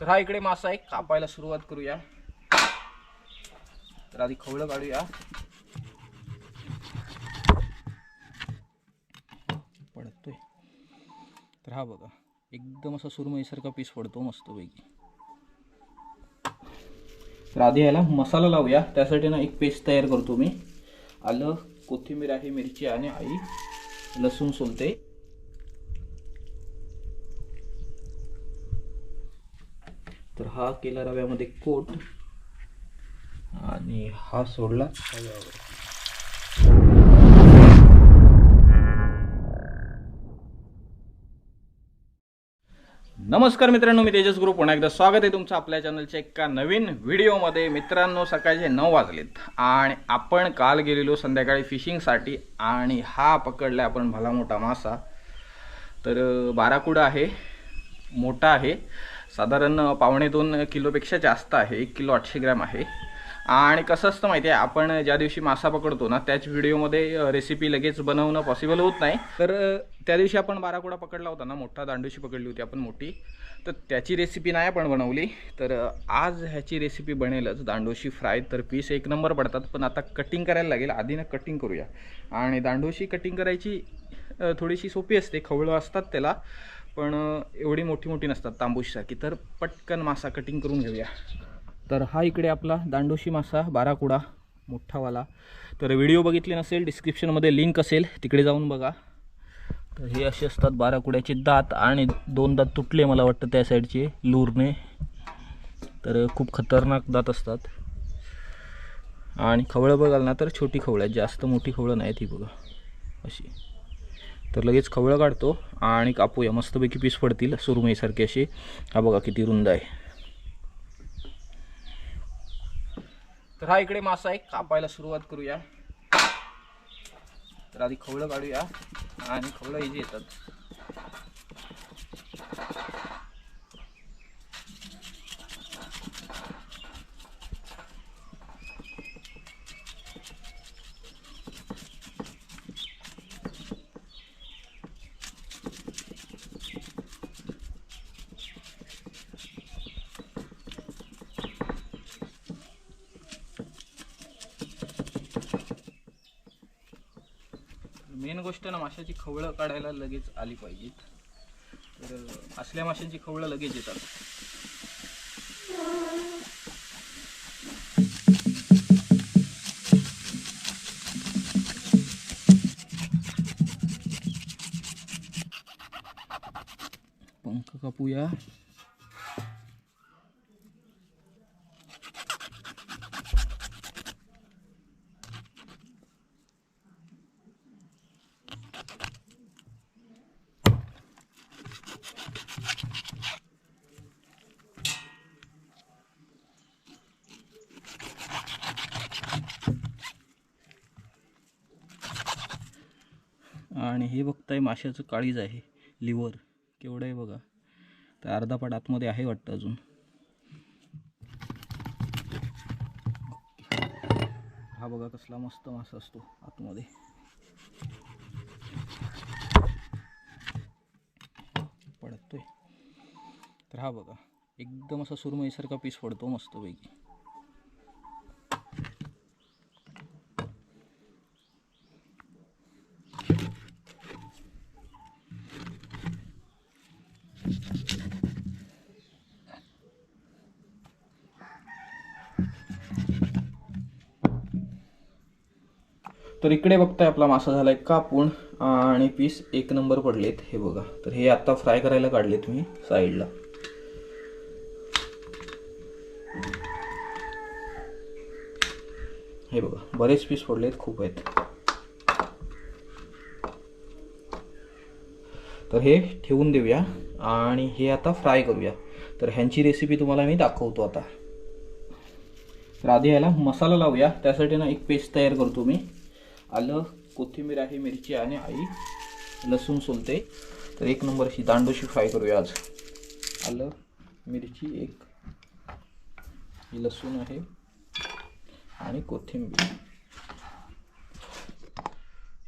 तर हा इकडे मासा आहे कापायला सुरुवात करूया. तर आधी खवळं काढूया. पडतोय. तर हा बघा एकदम असा सुरमईसारखा पीस पडतो मस्तपैकी. तर आधी याला मसाला लावूया. त्यासाठी ना एक पेस्ट तयार करतो मी. आलं कोथिंबीर आहे मिरची आणि आई लसूण सोलते. तर हा केला रव्यामध्ये कोट. आणि हा सोडला रव्यावर नमस्कार मित्रांनो मी तेजस ग्रुप. पुन्हा एकदा स्वागत आहे तुमचं आपल्या चॅनलच्या एका नवीन व्हिडिओमध्ये. मित्रांनो सकाळचे नऊ वाजलेत आणि आपण काल गेलेलो संध्याकाळी फिशिंगसाठी आणि हा पकडला आपण भला मोठा मासा. तर बाराकुडा आहे मोठा आहे. साधारण पावणे दोन किलोपेक्षा जास्त आहे. एक किलो आठशे ग्रॅम आहे. आणि कसं असतं माहिती आहे आपण ज्या दिवशी मासा पकडतो ना त्याच व्हिडिओमध्ये रेसिपी लगेच बनवणं पॉसिबल होत नाही. तर त्या दिवशी आपण बाराकुडा पकडला होता ना मोठा दांडूशी पकडली होती आपण मोठी. तर त्याची रेसिपी नाही आपण बनवली. तर आज ह्याची रेसिपी बनेलच. दांडोशी फ्राय तर पीस एक नंबर पडतात पण आता कटिंग करायला लागेल. आधी ना कटिंग करूया. आणि दांडोशी कटिंग करायची थोडीशी सोपी असते. खवळं असतात त्याला. पण एवढी मोठी मोठी नसतात तांबूशसारखी तर पटकन मासा कटिंग करून घेऊया. तर हा इकडे आपला दांडोशी मासा बाराकुडा मोठावाला. तर व्हिडिओ बघितले नसेल डिस्क्रिप्शनमध्ये लिंक असेल तिकडे जाऊन बघा. तर हे असे असतात बाराकुड्याचे दात आणि दोन दात तुटले मला वाटतं त्या साईडचे लूरने. तर खूप खतरनाक दात असतात. आणि खवळं बघाल ना तर छोटी खवळं आहेत जास्त मोठी खवळं नाहीत ही बघा. अशी. तर लगेच खवळं काढतो आणि कापूया. मस्तपैकी पीस पडतील सुरमईसारखे असे. हा बघा किती रुंद आहे. तर हा इकडे मासा आहे. कापायला सुरुवात करूया. तर आधी खवळं काढूया आणि खवळं इजी येतात. मेन गोष्ट ना माशाची खवळं काढायला लगेच आली पाहिजेत. तर असल्या माशांची खवळं लगेच येतात. पंख कापूया. आणि हे बघताय माशाचं काळीज आहे लिव्हर. केवढं आहे बघा. तर अर्धा पाट आतमध्ये आहे वाटतं अजून. हा बघा कसला मस्त मासा असतो आतमध्ये. पडतोय. तर हा बघा एकदम असा सुरमईसारखा पीस पडतो मस्तपैकी. तर इकडे बघताय आपला मासा झालाय कापून आणि पीस एक नंबर पडलेत हे बघा. तर हे आता फ्राय करायला काढलेत मी साईडला हे बघा बरेच पीस पडलेत खूप आहेत. तर हे ठेवून देऊया. आणि हे आता फ्राय करूया. तर ह्यांची रेसिपी तुम्हाला मी दाखवतो आता. तर आधी ह्याला मसाला लावूया. त्यासाठी ना एक पेस्ट तयार करतो मी. आलं कोथिंबीर आहे मिरची आणि आई. लसूण सोलते. तर एक नंबर अशी दांडोशी फ्राय करूया आज. आलं मिरची एक. लसूण आहे. आणि कोथिंबीर.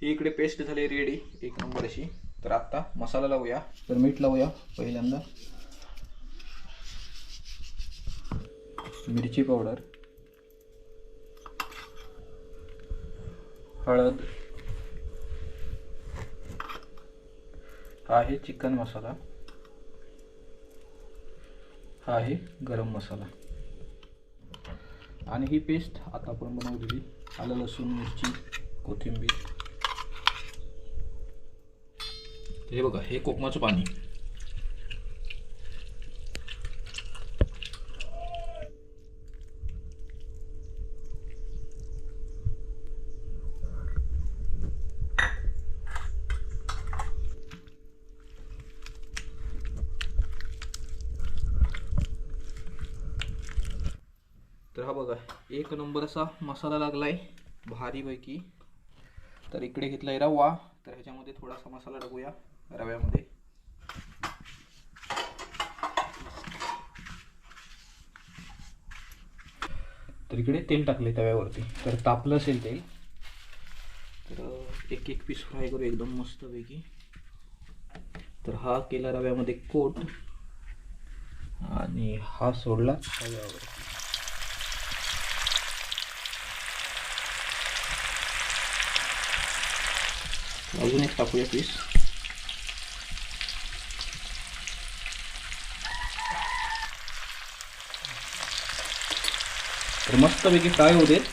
ही इकडे पेस्ट झाली रेडी एक नंबर अशी. तर आत्ता मसाला लावूया तर मीठ लावूया पहिल्यांदा. मिरची पावडर हळद हा आहे चिकन मसाला हा आहे गरम मसाला. आणि ही पेस्ट आता आपण बनवलेली आलं लसूण मिरची कोथिंबीर. हे बघा हे कोकमाचं पाणी. तर हा बघा एक नंबर असा मसाला लागलाय भारीपैकी. तर इकडे घेतलाय रवा तर ह्याच्यामध्ये थोडासा मसाला टाकूया. रव्यामध्ये. तर इकडे तेल टाकले तव्यावरती. तर तापलं असेल तेल तर एक एक पीस फ्राय करू एकदम मस्तपैकी. तर हा केला रव्यामध्ये कोट आणि हा सोडला तव्यावर. अजून एक टाकूया पीस तर मस्तपैकी फ्राय होऊ देत.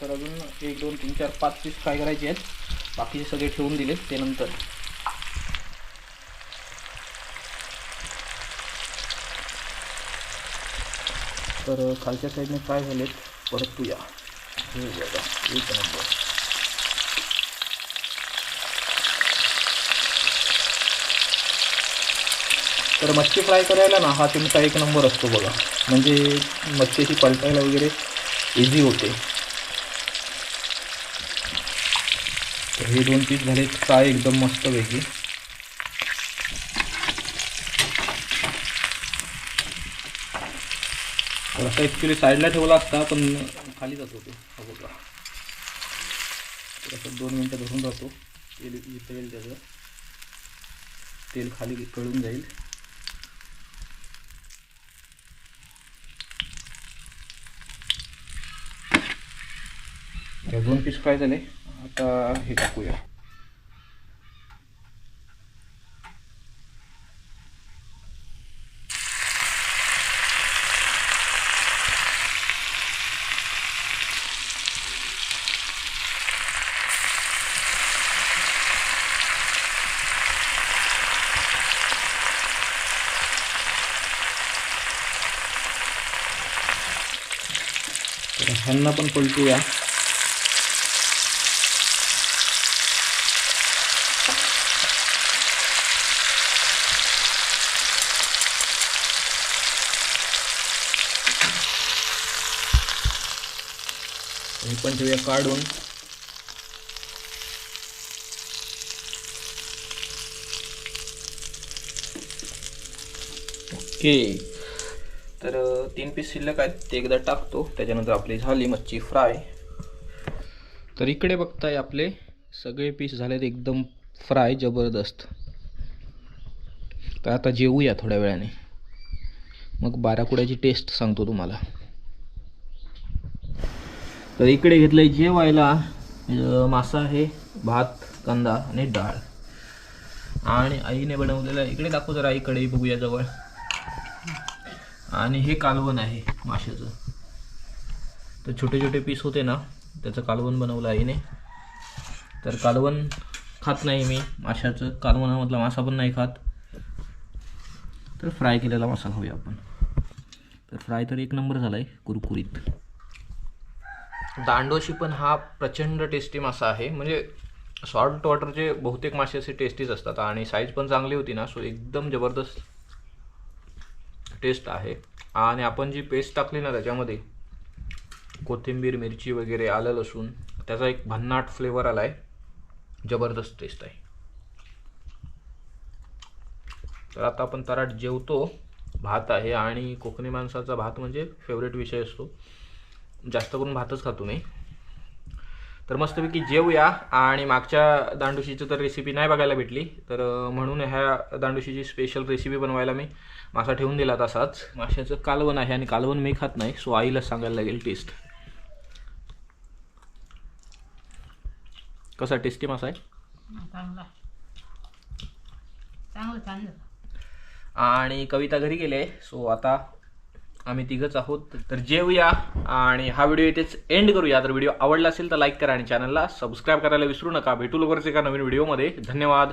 तर अजून एक दोन तीन चार पाच पीस फ्राय करायचे आहेत. बाकीचे सगळे ठेवून दिलेत ते नंतर. तर खालच्या साईडने फ्राय झालेत. परतूया हे बघा एक नंबर. तर मच्छी फ्राय करायला ना हा तुमचा एक नंबर असतो बघा. म्हणजे मच्छीची पलटायला वगैरे इझी होते. तर हे दोन पीस झाले फ्राय एकदम मस्त पैकी तर असं ॲक्च्युली साईडला ठेवला असता पण खाली जातो ते बघा. तर असं दोन मिनटं धरून राहतो. तेल येईल त्याचं. तेल खाली कळून जाईल. हे दोन पीस फ्राय झाले. आता हे टाकूया. ह्यांना पण पलटूया. हे पण ठेवूया काढून. ओके. तर तीन पीस शिल्लक आहेत ते एकदा टाकतो. त्याच्यानंतर आपली झाली मच्छी फ्राय. तर इकडे बघताय आपले सगळे पीस झालेत एकदम फ्राय जबरदस्त. तर आता जेवूया थोड्या वेळाने. मग बाराकुड्याची टेस्ट सांगतो तुम्हाला. तर इकडे घेतलंय जेवायला मासा आहे भात कांदा आणि डाळ. आणि आईने बनवलेलं इकडे दाखवू जरा आईकडे बघूया जवळ. आणि हे कालवण आहे माशाचं. तर छोटे छोटे पीस होते ना त्याचं कालवण बनवलं आईने. तर कालवण खात नाही मी माशाचं. कालवणामधला मासा पण नाही खात. तर फ्राय केलेला मासा खाऊया आपण. तर फ्राय तर एक नंबर झाला आहे कुरकुरीत. दांडोशी पण हा प्रचंड टेस्टी मासा आहे. म्हणजे सॉल्ट वॉटरचे बहुतेक मासे असे टेस्टीच असतात आणि साईज पण चांगली होती ना सो एकदम जबरदस्त टेस्ट आहे. आणि आपण जी पेस्ट टाकली ना त्याच्यामध्ये कोथिंबीर मिरची वगैरे आलं लसूण त्याचा एक भन्नाट फ्लेवर आला आहे जबरदस्त टेस्ट आहे. तर आता आपण तराट जेवतो. भात आहे आणि कोकणी माणसाचा भात म्हणजे फेवरेट विषय असतो. जास्त करून भातच खातो मी. तर मस्तपैकी जेवूया आणि मागच्या दांडुशीची तर रेसिपी नाही बघायला भेटली. तर म्हणून ह्या दांडुशीची स्पेशल रेसिपी बनवायला मी मासा ठेवून दिला तसाच. माशाचं कालवण आहे आणि कालवण मी खात नाही सो आईलाच सांगायला लागेल टेस्ट कसा टेस्टी मासा आहे? आणि कविता घरी गेले सो आता आम्ही तिघच आहोत. तर जेवूया आणि हा व्हिडिओ इथेच एंड करूया. तर व्हिडिओ आवडला असेल तर लाईक करा आणि चॅनलला सबस्क्राईब करायला विसरू नका. भेटू लवकरच एका नवीन व्हिडिओमध्ये धन्यवाद.